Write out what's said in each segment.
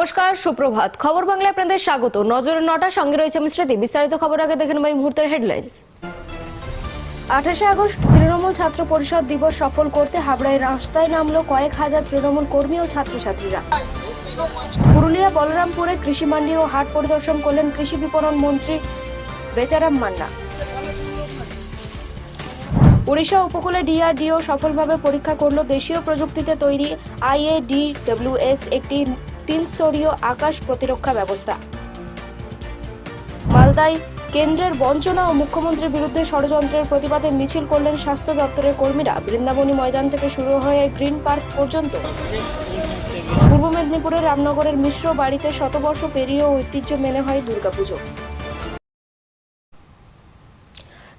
নমস্কার, সুপ্রভাত। খবর বাংলায় আপনাদের স্বাগত। নজরের নটা, সঙ্গে রয়েছে আমি স্মৃতি। বিস্তারিত খবর আগে দেখে নেব মুহূর্তের হেডলাইন্স। আঠাশে আগস্ট, তৃণমূল ছাত্র পরিষদ দিবস সফল করতে হাবড়ায় রাস্তায় নামলো কয়েক হাজার তৃণমূল কর্মী ও ছাত্রছাত্রীরা। পুরুলিয়া, বলরামপুরে কৃষি মান্ডি ও হাট পরিদর্শন করলেন কৃষি বিপণন মন্ত্রী বেচারাম মান্না। উড়িষ্যা উপকূলে ডিআরডিও সফলভাবে পরীক্ষা করল দেশীয় প্রযুক্তিতে তৈরি আইএডিডব্লিউএস, একটি তিন স্তরীয় আকাশ প্রতিরক্ষা ব্যবস্থা। মালদায় কেন্দ্রের বঞ্চনা ও মুখ্যমন্ত্রীর বিরুদ্ধে ষড়যন্ত্রের প্রতিবাদে মিছিল করলেন স্বাস্থ্য দপ্তরের কর্মীরা। বৃন্দাবনী ময়দান থেকে শুরু হয়ে গ্রিন পার্ক পর্যন্ত। পূর্ব মেদিনীপুরের রামনগরের মিশ্র বাড়িতে শতবর্ষ পেরিয়ে ঐতিহ্য মেনে হয় দুর্গাপুজো।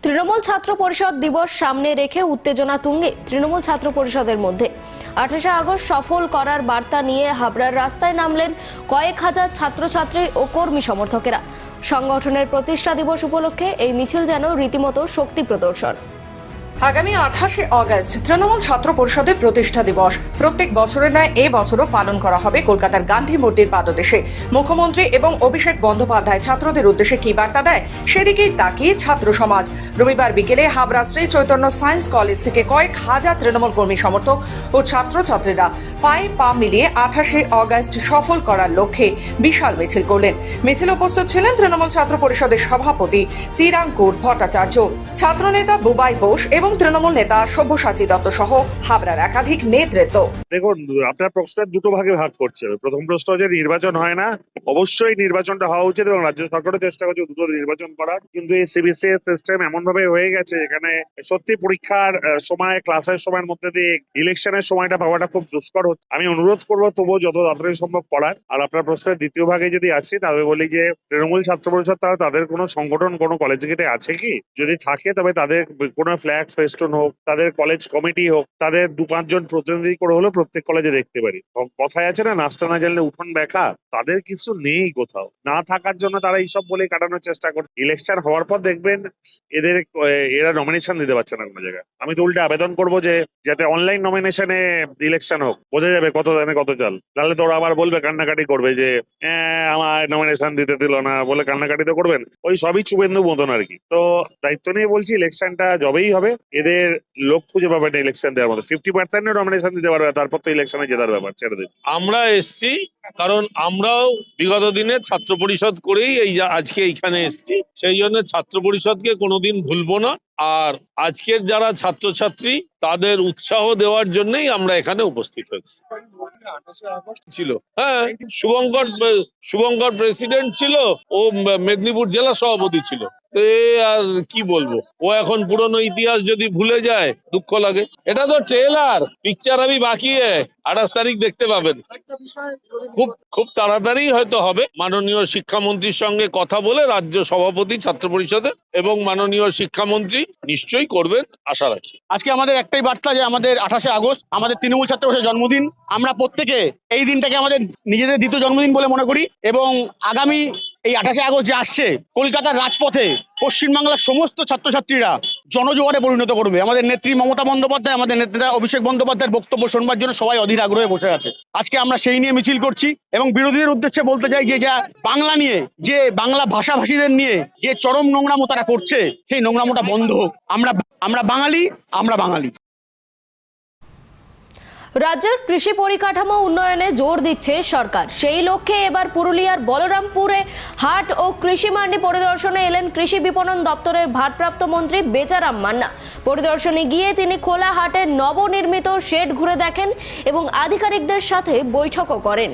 তৃণমূল ছাত্র পরিষদ দিবস সামনে রেখে উত্তেজনা তুঙ্গে। তৃণমূল ছাত্র পরিষদের মধ্যে আঠাশে আগস্ট সফল করার বার্তা নিয়ে হাবড়ার রাস্তায় নামলেন কয়েক হাজার ছাত্রছাত্রী ও কর্মী সমর্থকেরা। সংগঠনের প্রতিষ্ঠা দিবস উপলক্ষে এই মিছিল যেন রীতিমতো শক্তি প্রদর্শন। আগামী আঠাশে অগস্ট তৃণমূল ছাত্র পরিষদের প্রতিষ্ঠা দিবস। প্রত্যেক বছরের ন্যায় এ বছরও পালন করা হবে কলকাতার গান্ধী মূর্তির পাদদেশে। মুখ্যমন্ত্রী এবং অভিষেক বন্দ্যোপাধ্যায় ছাত্রদের উদ্দেশ্যে কি বার্তা দেয়? সেদিকেই তাকিয়ে ছাত্র সমাজ। রবিবার বিকেলে হাবড়া শ্রী চৈতন্য সায়েন্স কলেজ থেকে কয়েক হাজার তৃণমূল কর্মী সমর্থক ও ছাত্রছাত্রীরা পায়ে পা মিলিয়ে আঠাশে অগস্ট সফল করার লক্ষ্যে বিশাল মিছিল করলেন। মিছিল উপস্থিত ছিলেন তৃণমূল ছাত্র পরিষদের সভাপতি তিরাঙ্কুর ভট্টাচার্য। ছাত্রনেতা বুবাই বোস এবং তৃণমূল নেতা সব্যসাচী দত্ত সহ হাবড়ার একাধিক নেতৃত্ব। দেখুন, আপনার প্রশ্নের দুটো ভাগে ভাগ করছে প্রথম প্রশ্ন হচ্ছে নির্বাচন হয় না, অবশ্যই নির্বাচনটা হওয়া উচিত এবং রাজ্য সরকারও চেষ্টা করছে দ্রুত নির্বাচন করার। কিন্তু এই সিবিসি সিস্টেম এমন ভাবে হয়ে গেছে, এখানে সত্যি পরীক্ষার সময় ক্লাসের সময়ের মধ্যে দিয়ে ইলেকশনের সময়টা পাওয়াটা খুব দুষ্কর হচ্ছে। আমি অনুরোধ করব, তবুও যত তাড়াতাড়ি সম্ভব পড়ার আর আপনার প্রশ্নের দ্বিতীয় ভাগে যদি আসি তবে বলি যে তৃণমূল ছাত্র পরিষদ, তারা তাদের কোনো সংগঠন, কোনো কলেজ গেটে আছে কি? যদি থাকে, তবে তাদের কোনো ফ্ল্যাগ ফেস্টুন হোক তাদের কলেজ কমিটি হোক তাদের দু পাঁচজন প্রতিনিধি করে হলেও প্রত্যেক কলেজে দেখতে পারি। কথায় আছে না নাচটা না জানলে উঠোন দেখা তাদের কিছু নেই কোথাও। না থাকার জন্য তারা এইসব বলে কাটানোর চেষ্টা করছে ইলেকশন হওয়ার পর দেখবেন এদের এরা নমিনেশন দিতে পারছে না কোনো জায়গায়। আমি তো উল্টে আবেদন করব যে যাতে অনলাইন নমিনেশনে ইলেকশন হোক বোঝা যাবে কত দামে কত চাল। তাহলে তো ওরা আবার বলবে কান্নাকাটি করবে যে "আহ, আমার নমিনেশন দিতে দিল না। বলে কান্নাকাটি তো করবেন। ওই সবই চুবেন্দু মতন আর কি। তো দায়িত্ব নিয়ে বলছি ইলেকশনটা যবেই হবে এদের লোক খুঁজে পাবে না ইলেকশন দেওয়ার মতো। ফিফটি পার্সেন্ট নমিনেশন দিতে পারবে তারপর তো ইলেকশনে জেতার ব্যাপার, ছেড়ে দিন আমরা এসছি কারণ আমরাও বিগত দিনে ছাত্র পরিষদ করেই এই আজকে এইখানে এসছি, সেই জন্য ছাত্র পরিষদকে কোনোদিন ভুলবো না। আর আজকের যারা ছাত্রছাত্রী, তাদের উৎসাহ দেওয়ার জন্যই আমরা এখানে উপস্থিত হয়েছি। ছিল। হ্যাঁ শুভঙ্কর শুভঙ্কর প্রেসিডেন্ট ছিল, ও মেদিনীপুর জেলা সভাপতি ছিল। এ আর কি বলব? ও এখন পুরনো ইতিহাস যদি ভুলে যায়, দুঃখ লাগে। এটা তো ট্রেলার, পিকচার আমি বাকি আঠাশ তারিখ দেখতে পাবেন। খুব খুব তাড়াতাড়ি হয়তো হবে। মাননীয় শিক্ষামন্ত্রীর সঙ্গে কথা বলে রাজ্য সভাপতি, ছাত্র পরিষদের এবং মাননীয় শিক্ষামন্ত্রী নিশ্চয়ই করবেন, আশা রাখি আজকে আমাদের একটাই বার্তা যে আমাদের আঠাশে আগস্ট, আমাদের তৃণমূল ছাত্র পরিষদের জন্মদিন। আমরা প্রত্যেকে এই দিনটাকে আমাদের নিজেদের দ্বিতীয় জন্মদিন বলে মনে করি এবং আগামী এই আঠাশে আগস্ট যে আসছে, কলকাতার রাজপথে পশ্চিমবাংলার সমস্ত ছাত্রছাত্রীরা জনজোয়ারে পরিণত করবে। আমাদের নেত্রী মমতা বন্দ্যোপাধ্যায়, আমাদের নেতা অভিষেক বন্দ্যোপাধ্যায়ের বক্তব্য শোনবার জন্য সবাই অধীর আগ্রহে বসে আছে। আজকে আমরা সেই নিয়ে মিছিল করছি এবং বিরোধীদের উদ্দেশ্যে বলতে চাই যে, যা বাংলা নিয়ে, যে বাংলা ভাষাভাষীদের নিয়ে যে চরম নোংরামো তারা করছে, সেই নোংরামোটা বন্ধ হোক। আমরা আমরা বাঙালি আমরা বাঙালি। রাজ্যের কৃষি পরিকাঠামো উন্নয়নে জোর দিচ্ছে সরকার। সেই লক্ষ্যে এবার পুরুলিয়ার বলরামপুরে হাট ও কৃষি মান্ডি পরিদর্শনে এলেন কৃষি বিপণন দপ্তরের ভারপ্রাপ্ত মন্ত্রী বেচারাম মান্না। পরিদর্শনে গিয়ে তিনি খোলা হাটে নবনির্মিত শেড ঘুরে দেখেন এবং আধিকারিকদের সাথে বৈঠকও করেন।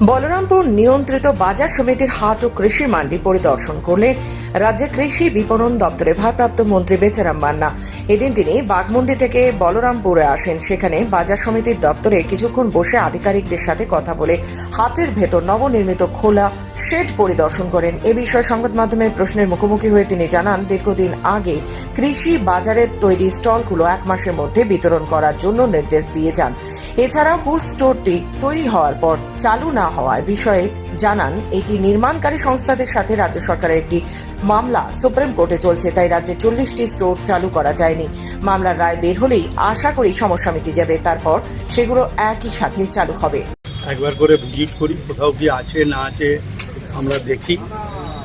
বলরামপুর নিয়ন্ত্রিত বাজার সমিতির হাট ও কৃষি মান্ডি পরিদর্শন করলেন রাজ্যের কৃষি বিপণন দপ্তরের ভারপ্রাপ্ত মন্ত্রী বেচারাম মান্না। এদিন তিনি বাগমন্ডি থেকে বলরামপুরে আসেন। সেখানে বাজার সমিতির দপ্তরে কিছুক্ষণ বসে আধিকারিকদের সাথে কথা বলে হাটের ভেতর নবনির্মিত খোলা শেড পরিদর্শন করেন। এ বিষয়ে সংবাদ মাধ্যমের প্রশ্নের মুখোমুখি হয়ে তিনি জানান, দীর্ঘদিন আগে কৃষি বাজারের তৈরি স্টলগুলো এক মাসের মধ্যে বিতরণ করার জন্য নির্দেশ দিয়ে যান। এছাড়াও কোল্ড স্টোরটি তৈরি হওয়ার পর চালু না হওয়ার বিষয়ে জানান এটি নির্মাণকারী সংস্থাদের সাথে রাজ্য সরকারের একটি মামলা। সুপ্রিম কোর্টে চলছে, তাই রাজ্যে চল্লিশটি স্টোর চালু করা যায়নি। মামলার রায় বের হলেই আশা করি সমস্যা মিটে যাবে। তারপর সেগুলো একই সাথে চালু হবে। একবার করে ভিজিট করি, কোথাও কি আছে না আছে আমরা দেখি।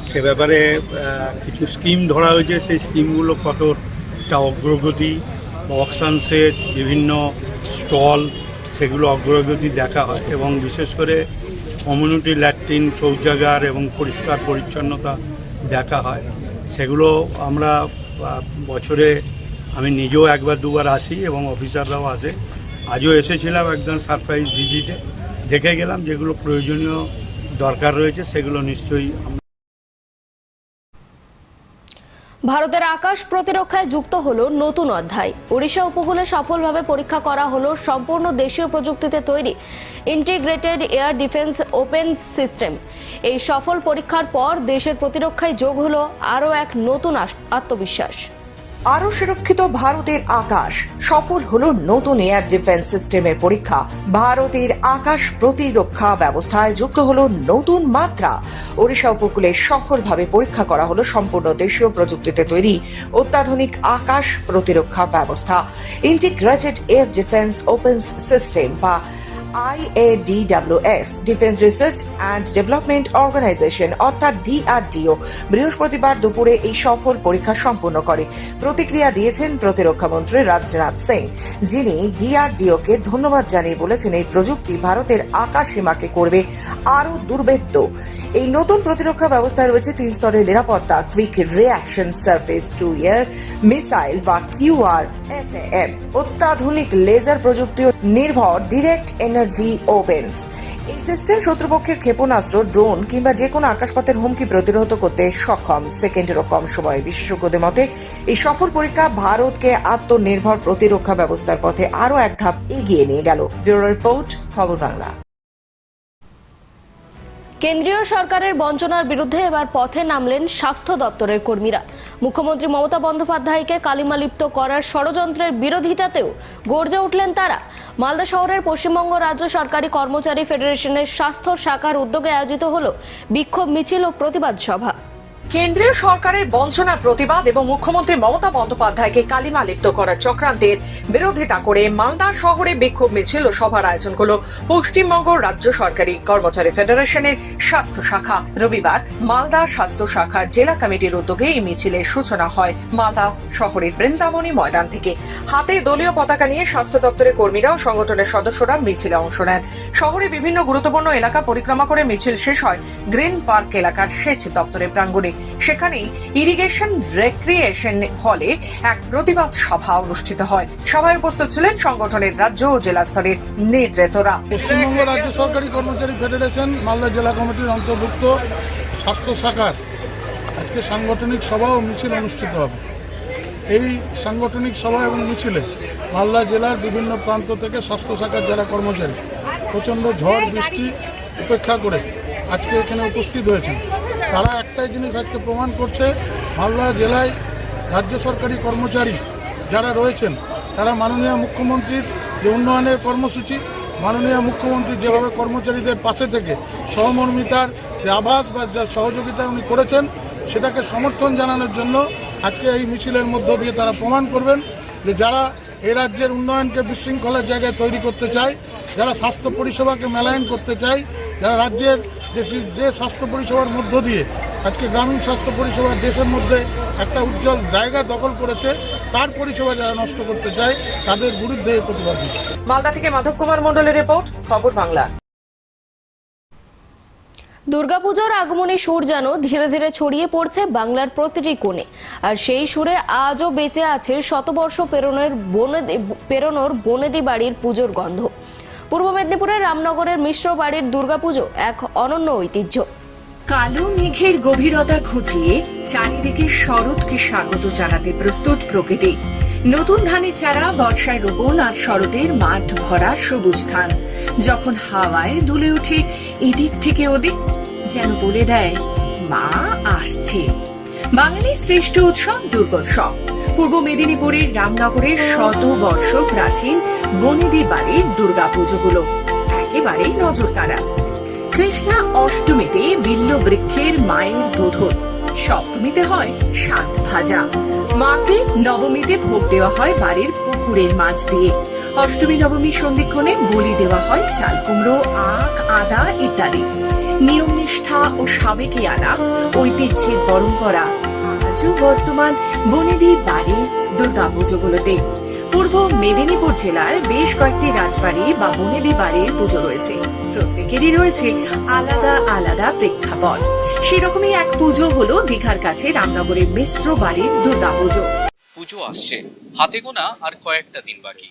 সে ব্যাপারে কিছু স্কিম ধরা হয়েছে। সেই স্কিমগুলো কতটা অগ্রগতি অকশানসের বিভিন্ন স্টল, সেগুলো অগ্রগতি দেখা হয়। এবং বিশেষ করে কমিউনিটি ল্যাট্রিন শৌচাগার এবং পরিষ্কার পরিচ্ছন্নতা দেখা হয়। সেগুলো আমরা বছরে আমি নিজেও একবার দুবার আসি এবং অফিসাররাও আসে। আজও এসেছিলাম একদম সারপ্রাইজ ভিজিটে। দেখে গেলাম যেগুলো প্রয়োজনীয় দরকার রয়েছে, সেগুলো নিশ্চয়ই আমরা ভারতের আকাশ প্রতিরক্ষায় যুক্ত হলো নতুন অধ্যায়। ওড়িশা উপকূলে সফলভাবে পরীক্ষা করা হলো সম্পূর্ণ দেশীয় প্রযুক্তিতে তৈরি integrated air defence weapon system এই সফল পরীক্ষার পর দেশের প্রতিরক্ষায় যোগ হলো আরও এক নতুন আত্মবিশ্বাস। আরও সুরক্ষিত ভারতের আকাশ। সফল হল নতুন এয়ার ডিফেন্স সিস্টেমের পরীক্ষা। ভারতের আকাশ প্রতিরক্ষা ব্যবস্থায় যুক্ত হল নতুন মাত্রা। ওড়িশা উপকূলে সফলভাবে পরীক্ষা করা হলো সম্পূর্ণ দেশীয় প্রযুক্তিতে তৈরি অত্যাধুনিক আকাশ প্রতিরক্ষা ব্যবস্থা। Integrated air defence weapon system বা I A D W S defence research and development organisation অর্থাৎ ডিআরডিও বৃহস্পতিবার দুপুরে এই সফল পরীক্ষা সম্পন্ন করে। প্রতিক্রিয়া দিয়েছেন প্রতিরক্ষা মন্ত্রী রাজনাথ সিং, যিনি ডিআরডিওকে ধন্যবাদ জানিয়ে বলেছেন এই প্রযুক্তি ভারতের আকাশ সীমাকে করবে আরও দুর্ভেদ্য। এই নতুন প্রতিরক্ষা ব্যবস্থায় রয়েছে তিন স্তরের নিরাপত্তা quick reaction surface to air missile বা কিউআর এসএএম অত্যাধুনিক লেজার প্রযুক্তি নির্ভর ডিরেক্ট এনার্জি ওপেন্স এই সিস্টেম শত্রুপক্ষের ক্ষেপণাস্ত্র, ড্রোন কিংবা যে কোনো আকাশপথের হুমকি প্রতিরোধ করতে সক্ষম। সেকেন্ডেরও কম সময়ে বিশেষজ্ঞদের মতে, এই সফল পরীক্ষা ভারতকে আত্মনির্ভর প্রতিরক্ষা ব্যবস্থার পথে আরও এক ধাপ এগিয়ে নিয়ে গেল। ব্যুরো রিপোর্ট, খবর বাংলা। কেন্দ্রীয় সরকারের বঞ্চনার বিরুদ্ধে এবার পথে নামলেন স্বাস্থ্য দপ্তরের কর্মীরা। মুখ্যমন্ত্রী মমতা বন্দ্যোপাধ্যায়কে কালিমালিপ্ত করার ষড়যন্ত্রের বিরোধিতাতেও গর্জে উঠলেন তারা। মালদা শহরের পশ্চিমবঙ্গ রাজ্য সরকারি কর্মচারী ফেডারেশনের স্বাস্থ্য শাখার উদ্যোগে আয়োজিত হল বিক্ষোভ মিছিল ও প্রতিবাদ সভা। কেন্দ্রীয় সরকারের বঞ্চনার প্রতিবাদ এবং মুখ্যমন্ত্রী মমতা বন্দ্যোপাধ্যায়কে কালিমা লিপ্ত করার চক্রান্তের বিরোধিতা করে মালদা শহরে বিক্ষোভ মিছিল ও সভার আয়োজন করল পশ্চিমবঙ্গ রাজ্য সরকারি কর্মচারী ফেডারেশনের স্বাস্থ্য শাখা। রবিবার মালদা স্বাস্থ্য শাখার জেলা কমিটির উদ্যোগে এই মিছিলের সূচনা হয় মালদা শহরের বৃন্দাবনী ময়দান থেকে। হাতে দলীয় পতাকা নিয়ে স্বাস্থ্য দপ্তরের কর্মীরা ও সংগঠনের সদস্যরা মিছিলে অংশ নেন। শহরে বিভিন্ন গুরুত্বপূর্ণ এলাকা পরিক্রমা করে মিছিল শেষ হয়। গ্রিন পার্ক এলাকার সেচ দপ্তরের প্রাঙ্গণে। সেখানেই ইরিগেশন রেক্রিয়েশন হলে এক প্রতিবাদ সভা অনুষ্ঠিত হয়। সভায় উপস্থিত ছিলেন সংগঠনের রাজ্য ও জেলা স্তরের নেতৃত্বরা। পশ্চিমবঙ্গ রাজ্য সরকারি কর্মচারী ফেডারেশন, মালদা জেলা কমিটির অন্তর্ভুক্ত স্বাস্থ্য শাখার আজকে সাংগঠনিক সভা ও মিছিল অনুষ্ঠিত হবে। এই সাংগঠনিক সভা এবং মিছিলে মালদা জেলার বিভিন্ন প্রান্ত থেকে স্বাস্থ্য শাখার যারা কর্মচারী, প্রচণ্ড ঝড়, বৃষ্টি উপেক্ষা করে আজকে এখানে উপস্থিত হয়েছেন। তারা একটাই জিনিস আজকে প্রমাণ করছে, মালদা জেলায় রাজ্য সরকারি কর্মচারী যারা রয়েছেন, তারা মাননীয় মুখ্যমন্ত্রীর যে উন্নয়নের কর্মসূচি, মাননীয় মুখ্যমন্ত্রী যেভাবে কর্মচারীদের পাশে থেকে সহমর্মিতার যে আভাস বা যা সহযোগিতা উনি করেছেন, সেটাকে সমর্থন জানানোর জন্য আজকে এই মিছিলের মধ্য দিয়ে তারা প্রমাণ করবেন যে যারা এই রাজ্যের উন্নয়নকে বিশৃঙ্খলার জায়গায় তৈরি করতে চায়, যারা স্বাস্থ্য পরিষেবাকে মেলায়ন করতে চায়, যারা রাজ্যের যে যে স্বাস্থ্য পরিষেবার মধ্য দিয়ে আজকে গ্রামীণ স্বাস্থ্য পরিষেবা দেশের মধ্যে একটা উজ্জ্বল জায়গা দখল করেছে তার পরিষেবা যারা নষ্ট করতে চায় তাদের বিরুদ্ধে প্রতিবাদ দিচ্ছে। মালদা থেকে মাধব কুমার মন্ডলের রিপোর্ট খবর বাংলা। দুর্গাপুজোর আগমনে সুর যেন ধীরে ধীরে ছড়িয়ে পড়ছে বাংলার প্রতিটি কোণে। আর সেই সুরে আজও বেঁচে আছে শতবর্ষ পেরোনোর বনেদি পেরোনোর বনেদি বাড়ির পুজোর গন্ধ। পূর্ব মেদিনীপুরের রামনগরের মিশ্র বাড়ির দুর্গাপুজো এক অনন্য ঐতিহ্য। কালো মেঘের গভীরতা খুঁজিয়ে চারিদিকে শরৎকে স্বাগত জানাতে প্রস্তুত প্রকৃতি। নতুন ধানের চারা, বর্ষায় রোপণ আর শরতের মাঠ ভরা সবুজ ধান। যখন হাওয়ায় দুলে ওঠে এদিক থেকে ওদিক যেন বলে দেয়, মা আসছে। বাঙালির শ্রেষ্ঠ উৎসব দুর্গোৎসব। পূর্ব মেদিনীপুরের রামনগরের শত বর্ষ প্রাচীন বনেদি বাড়ির দুর্গা দুর্গাপুজোগুলো। একেবারেই নজর কাড়া কৃষ্ণা অষ্টমীতে বিল্ল বৃক্ষের মায়ের বোধন সপ্তমীতে হয় শাঁত ভাজা। মাকে নবমীতে ভোগ দেওয়া হয় বাড়ির পুকুরের মাছ দিয়ে। অষ্টমী, নবমী সন্ধিক্ষণে বলি দেওয়া হয় চাল কুমড়ো, আখ, আদা ইত্যাদি। নিয়ম নিষ্ঠা ও সাবেকি আনা ঐতিহ্যের পরম্পরা আজও বর্তমান বনেদি বাড়ি দুর্গাপুজোগুলোতে। পূর্ব মেদিনীপুর জেলার বেশ কয়েকটি রাজবাড়ি বা বনেদি বাড়ির পুজো রয়েছে। প্রত্যেকেরই রয়েছে আলাদা আলাদা প্রেক্ষাপট। সেরকমই এক পুজো হলো দীঘার কাছে রামনগরের মিশ্র বাড়ির দুর্গাপুজো। পুজো আসছে, হাতে গোনা আর কয়েকটা দিন বাকি।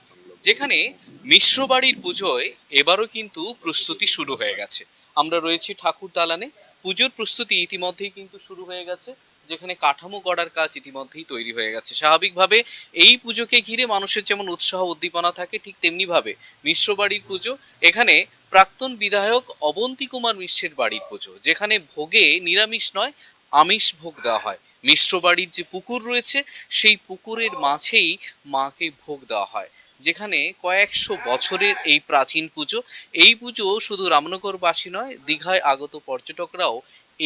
যেখানে মিশ্র বাড়ির পুজোয় এবারও কিন্তু প্রস্তুতি শুরু হয়ে গেছে। আমরা রয়েছি ঠাকুর দালানে। পুজোর প্রস্তুতি ইতিমধ্যেই কিন্তু শুরু হয়ে গেছে, যেখানে কাঠামো গড়ার কাজ ইতিমধ্যেই তৈরি হয়ে গেছে। স্বাভাবিকভাবে এই পুজোকে ঘিরে মানুষের যেমন উৎসাহ, উদ্দীপনা থাকে, ঠিক তেমনি ভাবে মিশ্র বাড়ির পুজো, এখানে প্রাক্তন বিধায়ক অবন্তী কুমার মিশ্রের বাড়ির পুজো, যেখানে ভোগে নিরামিষ নয়, আমিষ ভোগ দেওয়া হয়। মিশ্র বাড়ির যে পুকুর রয়েছে, সেই পুকুরের মাঝেই মাকে ভোগ দেওয়া হয়। যেখানে কয়েকশো বছরের এই প্রাচীন পুজো। এই পুজো শুধু রামনগরবাসী নয়, দীঘায় আগত পর্যটকরাও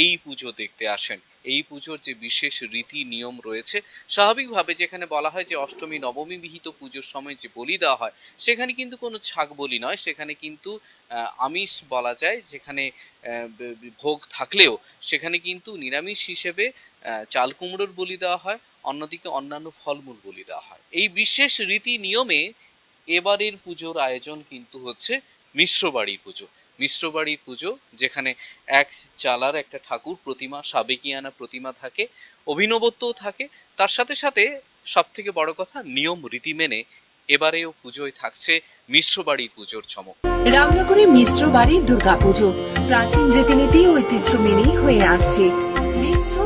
এই পুজো দেখতে আসেন। এই পুজোর যে বিশেষ রীতি নিয়ম রয়েছে, স্বাভাবিকভাবে যেখানে বলা হয় যে অষ্টমী, নবমী বিহিত পুজোর সময় যে বলি দেওয়া হয়, সেখানে কিন্তু কোনো ছাগ বলি নয়, সেখানে কিন্তু আমিষ বলা যায়, যেখানে ভোগ থাকলেও সেখানে কিন্তু নিরামিষ হিসেবে চাল কুমড়োর বলি দেওয়া হয়, অন্যদিকে অন্যান্য ফলমূল বলি দেওয়া হয়। এই বিশেষ রীতি নিয়মে এবারের পুজোর আয়োজন কিন্তু হচ্ছে মিশ্র বাড়ির পুজো। মিশ্র বাড়ির পুজো যেখানে এক চালার একটা ঠাকুর প্রতিমা, সাবেকিয়ানা প্রতিমা থাকে, অভিনবত্বও থাকে। তার সাথে সাথে সব থেকে বড় কথা, নিয়ম, রীতি মেনে এবারেও পুজোয় থাকছে মিশ্র বাড়ির পুজোর চমক। রামনগরের মিশ্র বাড়ির দুর্গাপুজো। প্রাচীন রীতিনীতি ঐতিহ্য মেনেই হয়ে আসছে।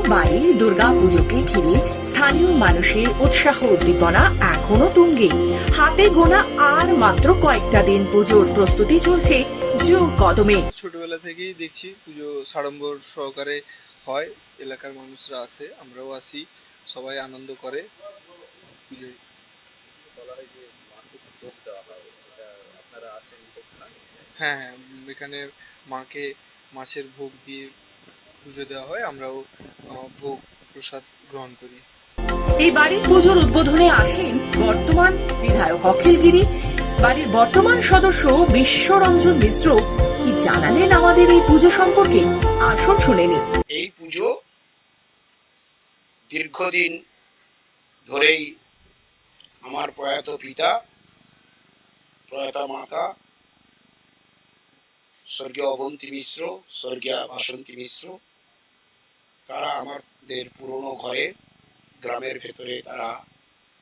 মিশ্র দুর্গা দুর্গাপুজোকে ঘিরে স্থানীয় মানুষের উৎসাহ উদ্দীপনা এখনও তুঙ্গে। হাতে গোনা আর মাত্র কয়েকটা দিন পুজোর প্রস্তুতি চলছে জোর কদমে। ছোটবেলা থেকেই দেখছি পুজো সাড়ম্বর সহকারে হয়, এলাকার মানুষরা আসে, আমরাও আসি, সবাই আনন্দ করে হ্যাঁ হ্যাঁ এখানে মাকে মাছের ভোগ দিয়ে পুজো দেওয়া হয় আমরাও ভোগ প্রসাদ গ্রহণ করি। এই বাড়ির পুজোর উদ্বোধনে আসেন বর্তমান বিধায়ক অখিলগিরি বাড়ির বর্তমান সদস্য বিশ্বরঞ্জন মিশ্র কি জানালেন আমাদের এই পুজো সম্পর্কে? আসুন শুনে নিন। এই পুজো দীর্ঘদিন ধরেই আমার প্রয়াত পিতা প্রয়াতা মাতা স্বর্গীয় অবন্তী মিশ্র স্বর্গীয় বাসন্তী মিশ্র তারা আমাদের পুরনো ঘরে গ্রামের ভেতরে তারা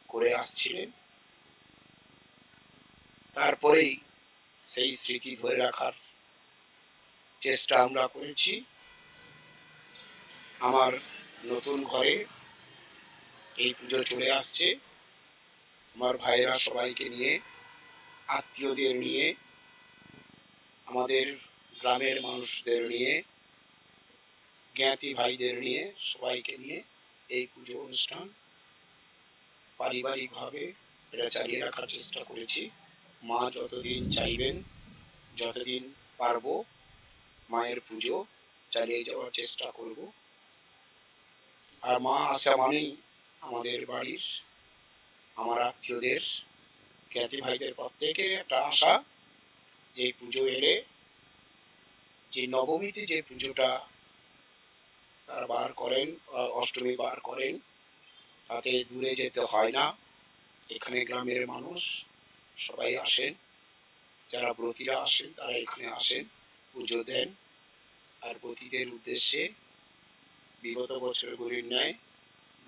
করে আসছিলেন। তারপরেই সেই স্মৃতি ধরে রাখার চেষ্টা আমরা করেছি। আমার নতুন ঘরে এই পুজো চলে আসছে। আমার ভাইয়েরা সবাইকে নিয়ে, আত্মীয়দের নিয়ে, আমাদের গ্রামের মানুষদের নিয়ে জ্ঞাতি ভাইদের নিয়ে সবাইকে নিয়ে এই পুজো অনুষ্ঠান পারিবারিকভাবে এটা চালিয়ে রাখার চেষ্টা করেছি। মা যতদিন চাইবেন, যতদিন পারব মায়ের পুজো চালিয়ে যাওয়ার চেষ্টা করব। আর মা আসা মানেই আমাদের বাড়ির, আমার আত্মীয়দের, জ্ঞাতি ভাইদের প্রত্যেকের একটা আশা, যে পুজো এলে, যে নবমীতে যে পুজোটা তারা বার করেন অষ্টমী বার করেন। তাতে দূরে যেতে হয় না। এখানে গ্রামের মানুষ সবাই আসেন। যারা ব্রতীরা আসেন, তারা এখানে আসেন, পুজো দেন। আর ব্রতীদের উদ্দেশ্যে বিগত বছরগুলির ন্যায়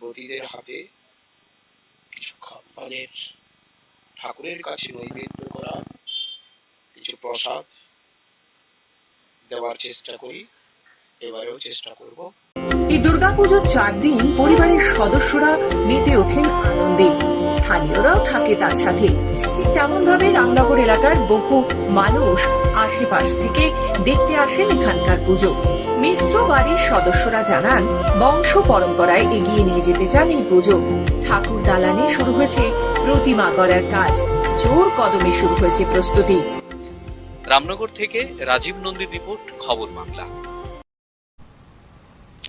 ব্রতীদের হাতে কিছু তাদের ঠাকুরের কাছে নৈবেদ্য করা, কিছু প্রসাদ দেওয়ার চেষ্টা করি। এবারেও চেষ্টা করব। এই দুর্গাপুজোর চার দিন পরিবারের সদস্যরা মেতে ওঠেন আনন্দে। স্থানীয়রাও থাকে তার সাথে। ঠিক তেমন ভাবে রামনগর এলাকার বহু মানুষ আশেপাশ থেকে দেখতে আসেন এখানকার পুজো। মিশ্র বাড়ির সদস্যরা জানান বংশ পরম্পরায় এগিয়ে নিয়ে যেতে চান এই পুজো। ঠাকুর দালানে শুরু হয়েছে প্রতিমা গড়ার কাজ। জোর কদমে শুরু হয়েছে প্রস্তুতি। রামনগর থেকে রাজীব নন্দীর রিপোর্ট খবর বাংলা।